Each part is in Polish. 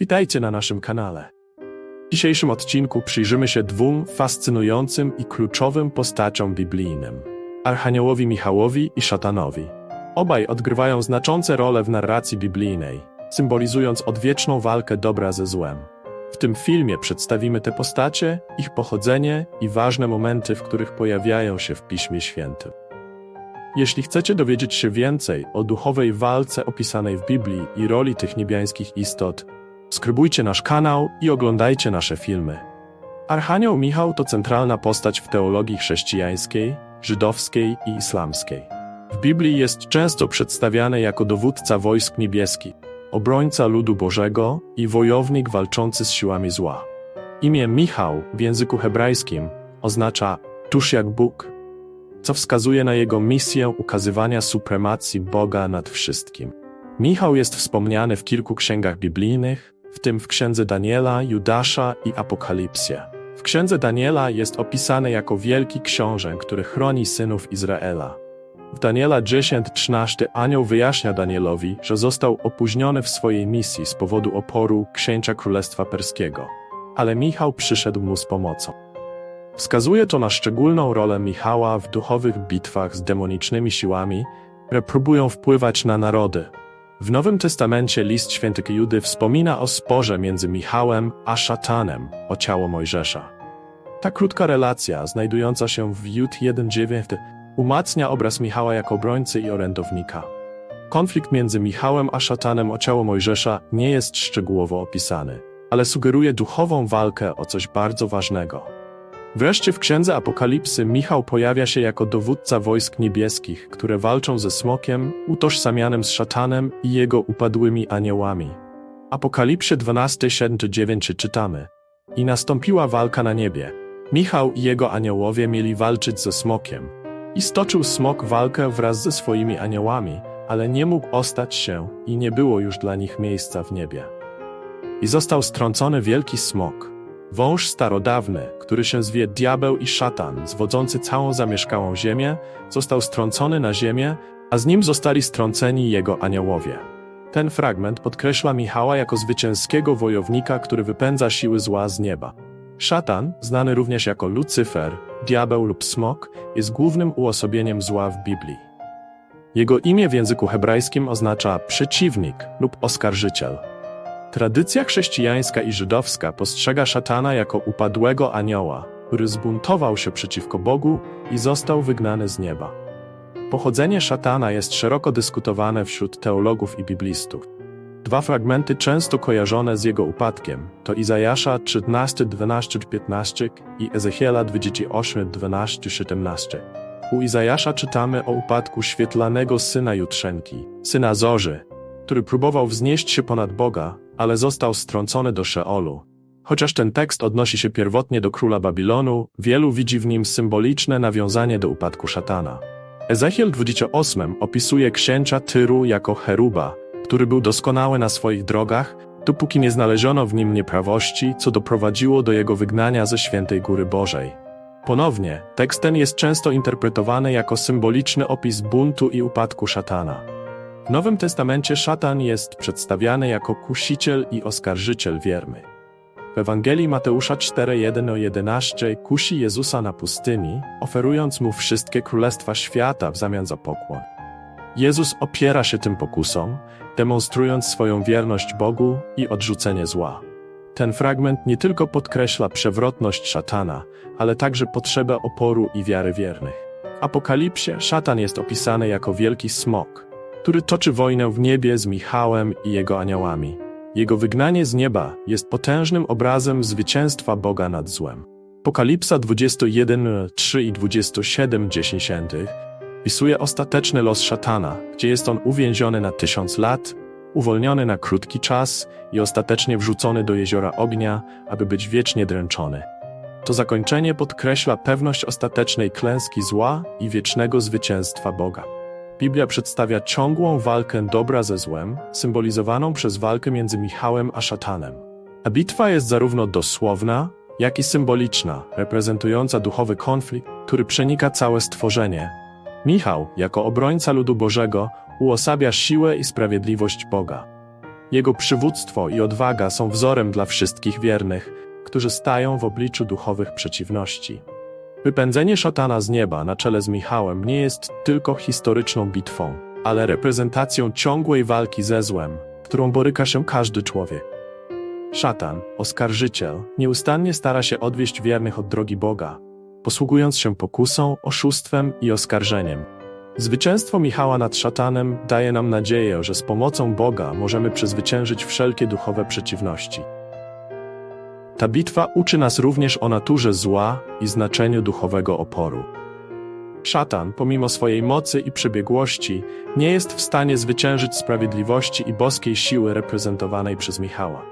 Witajcie na naszym kanale. W dzisiejszym odcinku przyjrzymy się dwóm fascynującym i kluczowym postaciom biblijnym: Archaniołowi Michałowi i Szatanowi. Obaj odgrywają znaczące role w narracji biblijnej, symbolizując odwieczną walkę dobra ze złem. W tym filmie przedstawimy te postacie, ich pochodzenie i ważne momenty, w których pojawiają się w Piśmie Świętym. Jeśli chcecie dowiedzieć się więcej o duchowej walce opisanej w Biblii i roli tych niebiańskich istot, subskrybujcie nasz kanał i oglądajcie nasze filmy. Archanioł Michał to centralna postać w teologii chrześcijańskiej, żydowskiej i islamskiej. W Biblii jest często przedstawiany jako dowódca wojsk niebieskich, obrońca ludu Bożego i wojownik walczący z siłami zła. Imię Michał w języku hebrajskim oznacza tuż jak Bóg, co wskazuje na jego misję ukazywania supremacji Boga nad wszystkim. Michał jest wspomniany w kilku księgach biblijnych, w tym w księdze Daniela, Judasza i Apokalipsie. W księdze Daniela jest opisany jako wielki książę, który chroni synów Izraela. W Daniela 10:13 anioł wyjaśnia Danielowi, że został opóźniony w swojej misji z powodu oporu księcia królestwa perskiego. Ale Michał przyszedł mu z pomocą. Wskazuje to na szczególną rolę Michała w duchowych bitwach z demonicznymi siłami, które próbują wpływać na narody. W Nowym Testamencie list świętego Judy wspomina o sporze między Michałem a szatanem o ciało Mojżesza. Ta krótka relacja, znajdująca się w Jud 1.9, umacnia obraz Michała jako obrońcy i orędownika. Konflikt między Michałem a szatanem o ciało Mojżesza nie jest szczegółowo opisany, ale sugeruje duchową walkę o coś bardzo ważnego. Wreszcie w Księdze Apokalipsy Michał pojawia się jako dowódca wojsk niebieskich, które walczą ze smokiem, utożsamianym z szatanem i jego upadłymi aniołami. Apokalipsie 12:7-9 czytamy: I nastąpiła walka na niebie. Michał i jego aniołowie mieli walczyć ze smokiem. I stoczył smok walkę wraz ze swoimi aniołami, ale nie mógł ostać się i nie było już dla nich miejsca w niebie. I został strącony wielki smok, Wąż starodawny, który się zwie diabeł i szatan, zwodzący całą zamieszkałą ziemię, został strącony na ziemię, a z nim zostali strąceni jego aniołowie. Ten fragment podkreśla Michała jako zwycięskiego wojownika, który wypędza siły zła z nieba. Szatan, znany również jako Lucyfer, diabeł lub smok, jest głównym uosobieniem zła w Biblii. Jego imię w języku hebrajskim oznacza przeciwnik lub oskarżyciel. Tradycja chrześcijańska i żydowska postrzega szatana jako upadłego anioła, który zbuntował się przeciwko Bogu i został wygnany z nieba. Pochodzenie szatana jest szeroko dyskutowane wśród teologów i biblistów. Dwa fragmenty często kojarzone z jego upadkiem to Izajasza 13, 12-15 i Ezechiela 28, 12-17. U Izajasza czytamy o upadku świetlanego syna Jutrzenki, syna Zorzy, który próbował wznieść się ponad Boga, ale został strącony do Szeolu. Chociaż ten tekst odnosi się pierwotnie do króla Babilonu, wielu widzi w nim symboliczne nawiązanie do upadku szatana. Ezechiel 28 opisuje księcia Tyru jako cheruba, który był doskonały na swoich drogach, dopóki nie znaleziono w nim nieprawości, co doprowadziło do jego wygnania ze świętej góry Bożej. Ponownie, tekst ten jest często interpretowany jako symboliczny opis buntu i upadku szatana. W Nowym Testamencie szatan jest przedstawiany jako kusiciel i oskarżyciel wierny. W Ewangelii Mateusza 4:1-11 kusi Jezusa na pustyni, oferując mu wszystkie królestwa świata w zamian za pokłon. Jezus opiera się tym pokusom, demonstrując swoją wierność Bogu i odrzucenie zła. Ten fragment nie tylko podkreśla przewrotność szatana, ale także potrzebę oporu i wiary wiernych. W Apokalipsie szatan jest opisany jako wielki smok, który toczy wojnę w niebie z Michałem i jego aniołami. Jego wygnanie z nieba jest potężnym obrazem zwycięstwa Boga nad złem. Apokalipsa 21, 3 i 27, 10 pisuje ostateczny los szatana, gdzie jest on uwięziony na tysiąc lat, uwolniony na krótki czas i ostatecznie wrzucony do jeziora ognia, aby być wiecznie dręczony. To zakończenie podkreśla pewność ostatecznej klęski zła i wiecznego zwycięstwa Boga. Biblia przedstawia ciągłą walkę dobra ze złem, symbolizowaną przez walkę między Michałem a szatanem. A bitwa jest zarówno dosłowna, jak i symboliczna, reprezentująca duchowy konflikt, który przenika całe stworzenie. Michał, jako obrońca ludu Bożego, uosabia siłę i sprawiedliwość Boga. Jego przywództwo i odwaga są wzorem dla wszystkich wiernych, którzy stają w obliczu duchowych przeciwności. Wypędzenie szatana z nieba na czele z Michałem nie jest tylko historyczną bitwą, ale reprezentacją ciągłej walki ze złem, którą boryka się każdy człowiek. Szatan, oskarżyciel, nieustannie stara się odwieść wiernych od drogi Boga, posługując się pokusą, oszustwem i oskarżeniem. Zwycięstwo Michała nad szatanem daje nam nadzieję, że z pomocą Boga możemy przezwyciężyć wszelkie duchowe przeciwności. Ta bitwa uczy nas również o naturze zła i znaczeniu duchowego oporu. Szatan, pomimo swojej mocy i przebiegłości, nie jest w stanie zwyciężyć sprawiedliwości i boskiej siły reprezentowanej przez Michała.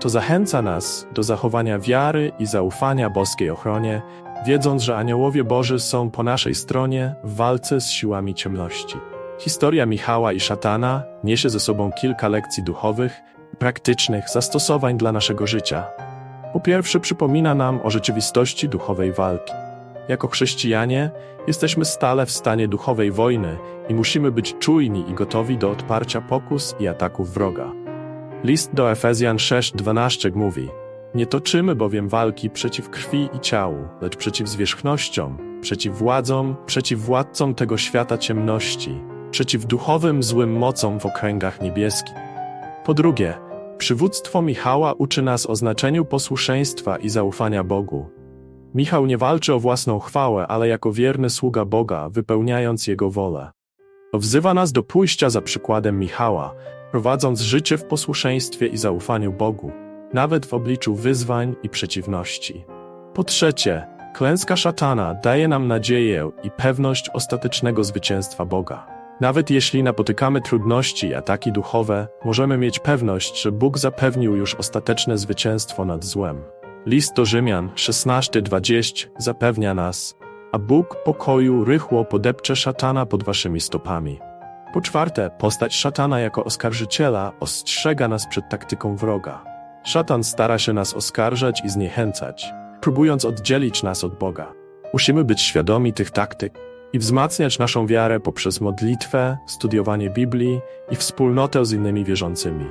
To zachęca nas do zachowania wiary i zaufania boskiej ochronie, wiedząc, że aniołowie Boży są po naszej stronie w walce z siłami ciemności. Historia Michała i szatana niesie ze sobą kilka lekcji duchowych praktycznych zastosowań dla naszego życia. Po pierwsze, przypomina nam o rzeczywistości duchowej walki. Jako chrześcijanie jesteśmy stale w stanie duchowej wojny i musimy być czujni i gotowi do odparcia pokus i ataków wroga. List do Efezjan 6:12 mówi: Nie toczymy bowiem walki przeciw krwi i ciału, lecz przeciw zwierzchnościom, przeciw władzom, przeciw władcom tego świata ciemności, przeciw duchowym złym mocom w okręgach niebieskich. Po drugie, przywództwo Michała uczy nas o znaczeniu posłuszeństwa i zaufania Bogu. Michał nie walczy o własną chwałę, ale jako wierny sługa Boga, wypełniając Jego wolę. Wzywa nas do pójścia za przykładem Michała, prowadząc życie w posłuszeństwie i zaufaniu Bogu, nawet w obliczu wyzwań i przeciwności. Po trzecie, klęska szatana daje nam nadzieję i pewność ostatecznego zwycięstwa Boga. Nawet jeśli napotykamy trudności i ataki duchowe, możemy mieć pewność, że Bóg zapewnił już ostateczne zwycięstwo nad złem. List do Rzymian 16:20 zapewnia nas, a Bóg pokoju rychło podepcze szatana pod waszymi stopami. Po czwarte, postać szatana jako oskarżyciela ostrzega nas przed taktyką wroga. Szatan stara się nas oskarżać i zniechęcać, próbując oddzielić nas od Boga. Musimy być świadomi tych taktyk i wzmacniać naszą wiarę poprzez modlitwę, studiowanie Biblii i wspólnotę z innymi wierzącymi.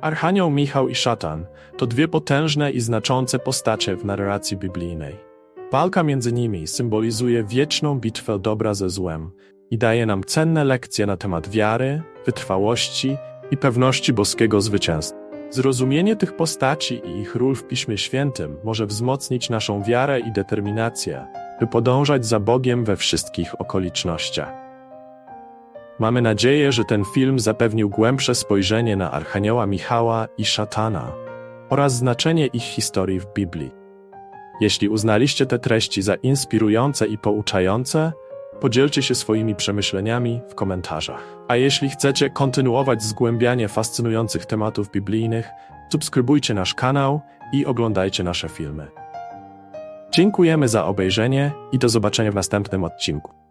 Archanioł Michał i szatan to dwie potężne i znaczące postacie w narracji biblijnej. Walka między nimi symbolizuje wieczną bitwę dobra ze złem i daje nam cenne lekcje na temat wiary, wytrwałości i pewności boskiego zwycięstwa. Zrozumienie tych postaci i ich ról w Piśmie Świętym może wzmocnić naszą wiarę i determinację, by podążać za Bogiem we wszystkich okolicznościach. Mamy nadzieję, że ten film zapewnił głębsze spojrzenie na Archanioła Michała i Szatana oraz znaczenie ich historii w Biblii. Jeśli uznaliście te treści za inspirujące i pouczające, podzielcie się swoimi przemyśleniami w komentarzach. A jeśli chcecie kontynuować zgłębianie fascynujących tematów biblijnych, subskrybujcie nasz kanał i oglądajcie nasze filmy. Dziękujemy za obejrzenie i do zobaczenia w następnym odcinku.